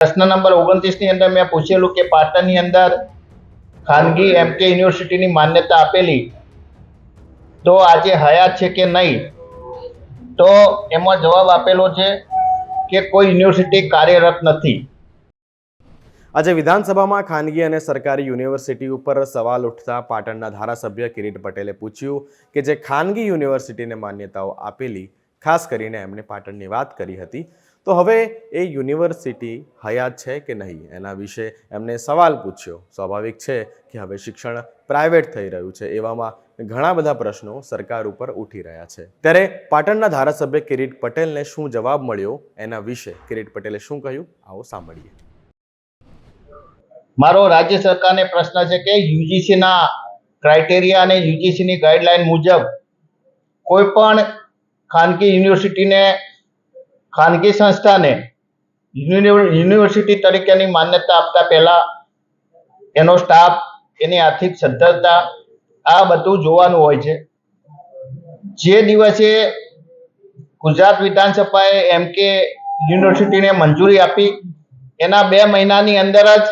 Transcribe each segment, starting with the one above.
પ્રશ્ન નંબર ઓગણત્રીસની અંદર મેં પૂછેલું કે પાટણની અંદર ખાનગી એમ કે યુનિવર્સિટીની માન્યતા આપેલી તો આજે હયાત છે કે નહીં? તો એમાં જવાબ આપેલો છે કે કોઈ યુનિવર્સિટી કાર્યરત નથી. આજે વિધાનસભામાં ખાનગી અને સરકારી યુનિવર્સિટી ઉપર સવાલ ઉઠતા પાટણના ધારાસભ્ય કિરીટ પટેલે પૂછ્યું કે જે ખાનગી યુનિવર્સિટીને માન્યતાઓ આપેલી, ખાસ કરીને એમણે પાટણની વાત કરી હતી તો હવે એ યુનિવર્સિટી હયાત છે કે નહીં? એના વિશે એમને સવાલ પૂછ્યો. સ્વાભાવિક છે કે હવે શિક્ષણ પ્રાઇવેટ થઈ રહ્યું છે એવામાં ઘણા બધા પ્રશ્નો સરકાર ઉપર ઉઠી રહ્યા છે. ત્યારે પાટણના ધારાસભ્ય કિરીટ પટેલને શું જવાબ મળ્યો? એના વિશે કિરીટ પટેલે શું કહ્યું? આવો સાંભળીએ. મારો રાજ્ય સરકારને પ્રશ્ન છે કે યુજીસીના ક્રાઇટેરિયા અને યુજીસીની ગાઈડલાઈન મુજબ કોઈ પણ ખાનગી યુનિવર્સિટીને ખાનગી સંસ્થાને યુનિવર્સિટી તરીકેની માન્યતા આપતા પહેલા એનો સ્ટાફ, એની આર્થિક સદ્ધરતા, આ બધું જોવાનું હોય છે. જે દિવસે ગુજરાત વિધાનસભાએ એમ કે યુનિવર્સિટીને મંજૂરી આપી, એના બે મહિનાની અંદર જ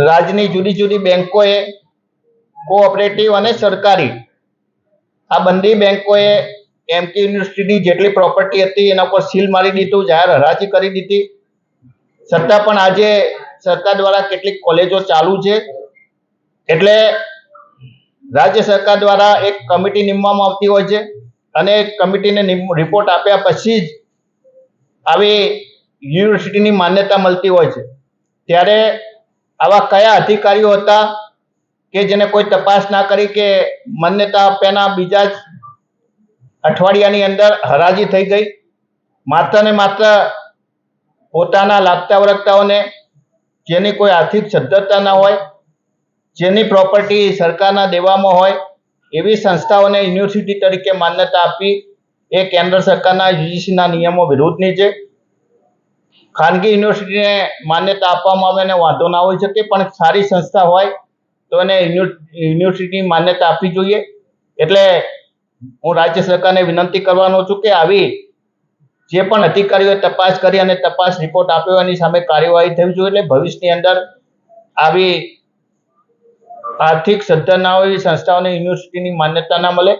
રાજ્યની જુદી જુદી બેંકોએ કોઓપરેટિવ અને સરકારી આ બંને બેંકોએ એમ કે યુનિવર્સિટીની જેટલી પ્રોપર્ટી હતી, એના પર સીલ મારી દીધું, જાહેર હરાજી કરી દીધી. છતાં પણ આજે સરકાર દ્વારા કેટલીક કોલેજો ચાલુ છે. એટલે રાજ્ય સરકાર દ્વારા એક કમિટી નીમવામાં આવતી હોય છે અને કમિટીને રિપોર્ટ આપ્યા પછી જ આવી યુનિવર્સિટીની માન્યતા મળતી હોય છે. ત્યારે આવા કયા અધિકારીઓ હતા કે જેને કોઈ તપાસ ના કરી કે માન્યતા આપ્યાના બીજા જ અઠવાડિયાની અંદર હરાજી થઈ ગઈ. માત્ર ને માત્ર પોતાના લાગતા વળગતાઓને જેની કોઈ આર્થિક સદ્ધરતા ના હોય, જેની પ્રોપર્ટી સરકારના દેવામાં હોય, એવી સંસ્થાઓને યુનિવર્સિટી તરીકે માન્યતા આપી એ કેન્દ્ર સરકારના યુજીસીના નિયમો વિરુદ્ધની છે. ખાનગી યુનિવર્સિટીને માન્યતા આપવામાં આવે અને વાંધો ના હોઈ શકે, પણ સારી સંસ્થા હોય તો એને યુનિવર્સિટી માન્યતા આપવી જોઈએ. એટલે હું રાજ્ય સરકારને વિનંતી કરવાનો છું કે આવી જે પણ અધિકારીઓએ તપાસ કરી અને તપાસ રિપોર્ટ આપ્યો, એની સામે કાર્યવાહી થવી જોઈએ એટલે ભવિષ્યની અંદર આવી આર્થિક સદ્ધર ના હોય એવી સંસ્થાઓને યુનિવર્સિટીની માન્યતા ના મળે.